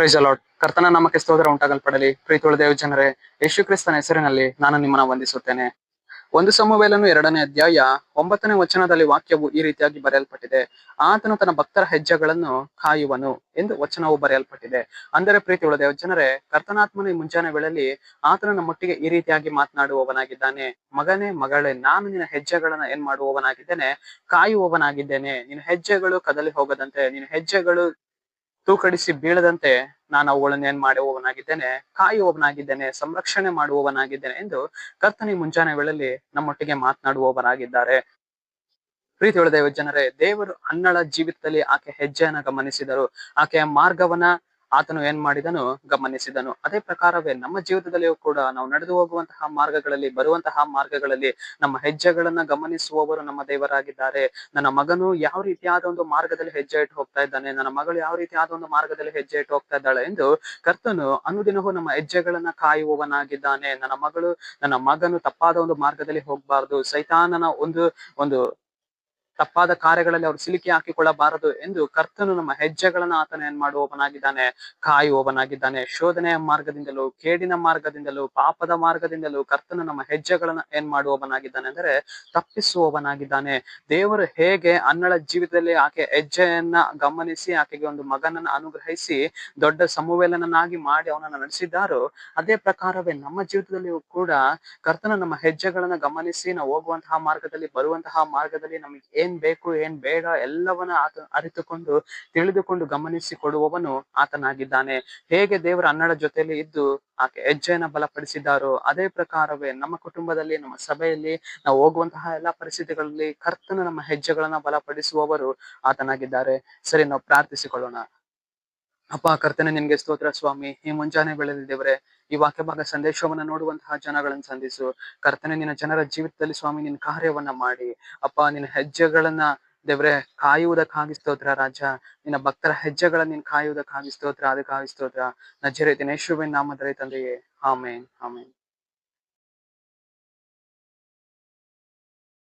Price allot ಕರ್ತನ ನಾಮಕ್ಕೆ ಸ್ತೋತ್ರ ಉಂಟಾಗಲ್ಪಡಲಿ. ಪ್ರೀತಿಯುಳ್ಳ ದೇವ ಜನರೇ, ಯೇಸು ಕ್ರಿಸ್ತನ ಹೆಸರಿನಲ್ಲಿ ನಾನು ನಿಮ್ಮನ್ನ ವಂದಿಸುತ್ತೇನೆ. ಒಂದು ಸಮುವೇಲನು ಎರಡನೇ ಅಧ್ಯಾಯ ಒಂಬತ್ತನೇ ವಚನದಲ್ಲಿ ವಾಕ್ಯವು ಈ ರೀತಿಯಾಗಿ ಬರೆಯಲ್ಪಟ್ಟಿದೆ. ಆತನು ತನ್ನ ಭಕ್ತರ ಹೆಜ್ಜೆಗಳನ್ನು ಕಾಯುವನು ಎಂದು ವಚನವು ಬರೆಯಲ್ಪಟ್ಟಿದೆ. ಅಂದರೆ ಪ್ರೀತಿ ದೇವ ಜನರೇ, ಕರ್ತನಾತ್ಮನ ಮುಂಜಾನೆ ವೇಳೆಯಲ್ಲಿ ಆತನ ನಮ್ಮೊಟ್ಟಿಗೆ ಈ ರೀತಿಯಾಗಿ ಮಾತನಾಡುವವನಾಗಿದ್ದಾನೆ. ಮಗನೇ, ಮಗಳೇ, ನಾನು ನಿನ್ನ ಹೆಜ್ಜೆಗಳನ್ನ ಏನ್ ಮಾಡುವವನಾಗಿದ್ದೇನೆ? ಕಾಯುವವನಾಗಿದ್ದೇನೆ. ನಿನ್ನ ಹೆಜ್ಜೆಗಳು ಕದಲಿ ಹೋಗದಂತೆ, ನಿನ್ನ ಹೆಜ್ಜೆಗಳು ತೂಕಡಿಸಿ ಬೀಳದಂತೆ ನಾನು ಅವುಗಳನ್ನು ಏನ್ ಮಾಡುವವನಾಗಿದ್ದೇನೆ, ಕಾಯುವವನಾಗಿದ್ದೇನೆ, ಸಂರಕ್ಷಣೆ ಮಾಡುವವನಾಗಿದ್ದೇನೆ ಎಂದು ಕರ್ತನಿ ಮುಂಜಾನೆ ವೇಳೆಯಲ್ಲಿ ನಮ್ಮೊಟ್ಟಿಗೆ ಮಾತನಾಡುವವರಾಗಿದ್ದಾರೆ. ಪ್ರೀತಿಯುಳ್ಳ ದೇವ ಜನರೇ, ದೇವರು ಅನ್ನಳ ಜೀವಿತದಲ್ಲಿ ಆಕೆ ಹೆಜ್ಜೆಯನ್ನ ಗಮನಿಸಿದರು. ಆಕೆಯ ಮಾರ್ಗವನ್ನ ಆತನು ಏನ್ ಮಾಡಿದನು? ಗಮನಿಸಿದನು. ಅದೇ ಪ್ರಕಾರವೇ ನಮ್ಮ ಜೀವಿತದಲ್ಲಿಯೂ ಕೂಡ ನಾವು ನಡೆದು ಹೋಗುವಂತಹ ಮಾರ್ಗಗಳಲ್ಲಿ, ಬರುವಂತಹ ಮಾರ್ಗಗಳಲ್ಲಿ ನಮ್ಮ ಹೆಜ್ಜೆಗಳನ್ನ ಗಮನಿಸುವವರು ನಮ್ಮ ದೇವರಾಗಿದ್ದಾರೆ. ನನ್ನ ಮಗನು ಯಾವ ರೀತಿಯಾದ ಒಂದು ಮಾರ್ಗದಲ್ಲಿ ಹೆಜ್ಜೆ ಇಟ್ಟು ಹೋಗ್ತಾ ಇದ್ದಾನೆ? ನನ್ನ ಮಗಳು ಯಾವ ರೀತಿಯಾದ ಒಂದು ಮಾರ್ಗದಲ್ಲಿ ಹೆಜ್ಜೆ ಇಟ್ಟು ಹೋಗ್ತಾ ಇದ್ದಾಳೆ ಎಂದು ಕರ್ತನು ಅನುದಿನವೂ ನಮ್ಮ ಹೆಜ್ಜೆಗಳನ್ನ ಕಾಯುವವನಾಗಿದ್ದಾನೆ. ನನ್ನ ಮಗಳು, ನನ್ನ ಮಗನು ತಪ್ಪಾದ ಒಂದು ಮಾರ್ಗದಲ್ಲಿ ಹೋಗ್ಬಾರ್ದು. ಸೈತಾನನ ಒಂದು ಒಂದು ತಪ್ಪಾದ ಕಾರ್ಯಗಳಲ್ಲಿ ಅವರು ಸಿಲುಕಿ ಹಾಕಿಕೊಳ್ಳಬಾರದು ಎಂದು ಕರ್ತನು ನಮ್ಮ ಹೆಜ್ಜೆಗಳನ್ನ ಆತನ ಏನ್ ಮಾಡುವವನಾಗಿದ್ದಾನೆ ಕಾಯುವವನಾಗಿದ್ದಾನೆ ಶೋಧನೆಯ ಮಾರ್ಗದಿಂದಲೂ, ಕೇಡಿನ ಮಾರ್ಗದಿಂದಲೂ, ಪಾಪದ ಮಾರ್ಗದಿಂದಲೂ ಕರ್ತನು ನಮ್ಮ ಹೆಜ್ಜೆಗಳನ್ನ ಏನ್ ಮಾಡುವವನಾಗಿದ್ದಾನೆ ಅಂದರೆ ತಪ್ಪಿಸುವವನಾಗಿದ್ದಾನೆ. ದೇವರು ಹೇಗೆ ಅನ್ನಳ ಜೀವಿತದಲ್ಲಿ ಆಕೆ ಹೆಜ್ಜೆಯನ್ನ ಗಮನಿಸಿ, ಆಕೆಗೆ ಒಂದು ಮಗನನ್ನ ಅನುಗ್ರಹಿಸಿ, ದೊಡ್ಡ ಸಮುವೇಲನನ್ನಾಗಿ ಮಾಡಿ ಅವನನ್ನ ನಡೆಸಿದ್ದಾರೋ, ಅದೇ ಪ್ರಕಾರವೇ ನಮ್ಮ ಜೀವಿತದಲ್ಲಿಯೂ ಕೂಡ ಕರ್ತನ ನಮ್ಮ ಹೆಜ್ಜೆಗಳನ್ನ ಗಮನಿಸಿ, ನಾವು ಹೋಗುವಂತಹ ಮಾರ್ಗದಲ್ಲಿ, ಬರುವಂತಹ ಮಾರ್ಗದಲ್ಲಿ ನಮಗೆ ಏನ್ ಬೇಕು, ಏನ್ ಬೇಡ ಎಲ್ಲವನ್ನ ಆತ, ಅರಿತುಕೊಂಡು, ತಿಳಿದುಕೊಂಡು ಗಮನಿಸಿ ಕೊಡುವವನು ಆತನಾಗಿದ್ದಾನೆ. ಹೇಗೆ ದೇವರ ಅನ್ನಡ ಜೊತೆಯಲ್ಲಿ ಇದ್ದು ಆಕೆ ಹೆಜ್ಜೆಯನ್ನ ಬಲಪಡಿಸಿದ್ದಾರೋ, ಅದೇ ಪ್ರಕಾರವೇ ನಮ್ಮ ಕುಟುಂಬದಲ್ಲಿ, ನಮ್ಮ ಸಭೆಯಲ್ಲಿ, ನಾವು ಹೋಗುವಂತಹ ಎಲ್ಲಾ ಪರಿಸ್ಥಿತಿಗಳಲ್ಲಿ ಕರ್ತನ ನಮ್ಮ ಹೆಜ್ಜೆಗಳನ್ನ ಬಲಪಡಿಸುವವರು ಆತನಾಗಿದ್ದಾರೆ. ಸರಿ, ನಾವು ಪ್ರಾರ್ಥಿಸಿಕೊಳ್ಳೋಣ. ಅಪ್ಪ, ಕರ್ತನೆ, ನಿನ್ಗೆ ಸ್ತೋತ್ರ ಸ್ವಾಮಿ. ಈ ಮುಂಜಾನೆ ಬೆಳೆದ ದೇವರೇ, ಈ ವಾಕ್ಯ ಭಾಗ ಸಂದೇಶವನ್ನ ನೋಡುವಂತಹ ಜನಗಳನ್ನು ಸಂಧಿಸು. ಕರ್ತನೆ, ನಿನ್ನ ಜನರ ಜೀವಿತದಲ್ಲಿ ಸ್ವಾಮಿ, ನಿನ್ನ ಕಾರ್ಯವನ್ನ ಮಾಡಿ. ಅಪ್ಪ, ನಿನ್ನ ಹೆಜ್ಜೆಗಳನ್ನ ದೇವ್ರೆ, ಕಾಯುವುದಕ್ಕಾಗಿ ಸ್ತೋತ್ರ ರಾಜ. ನಿನ್ನ ಭಕ್ತರ ಹೆಜ್ಜೆಗಳನ್ನ ನಿನ್ ಕಾಯುವುದಕ್ಕಾಗಿ ಸ್ತೋತ್ರ, ಅದಕ್ಕಾಗಿ ಸ್ತೋತ್ರ. ನಜರೇತಿನ ಯೇಸುವಿನ ನಾಮದಲ್ಲಿ ತಂದೆಯೇ. ಆಮೇನ್ ಆಮೇನ್.